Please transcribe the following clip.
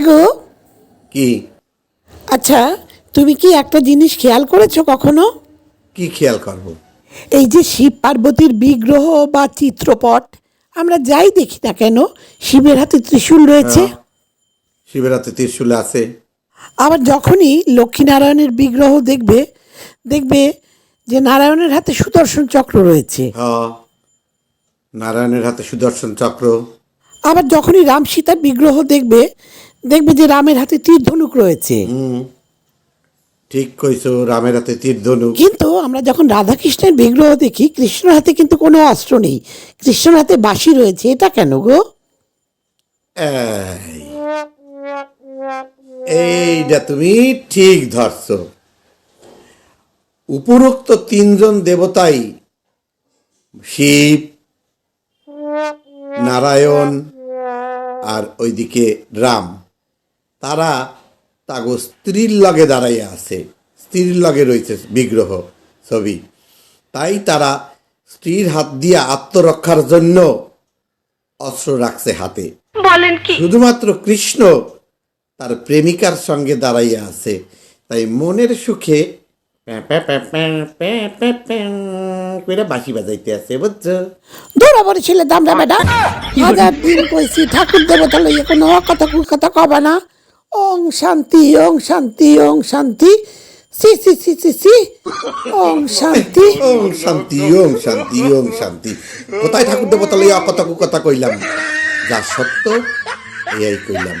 হ্যাঁ গো। কি? আচ্ছা তুমি কি একটা জিনিস খেয়াল করেছ কখনো? কি খেয়াল করব? এই যে শিব পার্বতীর বিগ্রহ বা চিত্রপট আমরা যাই দেখি না কেন? শিবের হাতে ত্রিশূল রয়েছে। শিবের হাতে ত্রিশূল আছে। আবার যখনই লক্ষ্মীনারায়ণের বিগ্রহ দেখবে দেখবে যে নারায়ণের হাতে সুদর্শন চক্র রয়েছে। নারায়ণের হাতে সুদর্শন চক্র। আবার যখনই রাম সীতার বিগ্রহ দেখবে দেখবে যে রামের হাতে তীর ধনুক রয়েছে ঠিক কইছো রামের হাতে তীর ধনুক কিন্তু আমরা যখন রাধাকৃষ্ণের বিগ্রহ দেখি কৃষ্ণর হাতে কিন্তু কোনো অস্ত্র নেই। কৃষ্ণর হাতে বাঁশি রয়েছে এটা কেন গো? এইটা তুমি ঠিক ধরছো। উপরোক্ত তিনজন দেবতাই শিব নারায়ণ আর ওইদিকে রাম। তারা তাগো স্ত্রীর লগে দাঁড়াইয়া আছে। স্ত্রীর লগে রয়েছে বিগ্রহ ছবি। তাই তারা স্ত্রীর হাত দিয়ে আত্মরক্ষার জন্য অস্ত্র রাখছে হাতে। বলেন কি? শুধুমাত্র কৃষ্ণ তার প্রেমিকার সঙ্গে দাঁড়াইয়া আছে। তাই মনের সুখে প্যাঁ প্যাঁ প্যাঁ প্যাঁ প্যাঁ প্যাঁ প্যাঁ করে বাঁশি বাজাইতে আছে বুঝছ? দৌড়া বড় ছেলে দামরা বেটা। হাজার দিন কইছি ঠাকুর দেবতা লইয়া কোনো কথা কথা কবা না। ওং শান্তি ওং শান্তি ওং শান্তি সি সি সি সি সি ওং শান্তি ওম শান্তি ওম শান্তি ওম শান্তি কোথায় ঠাকুর দেবতা লইয়া কথা কইলাম যা সত্য এই কইলাম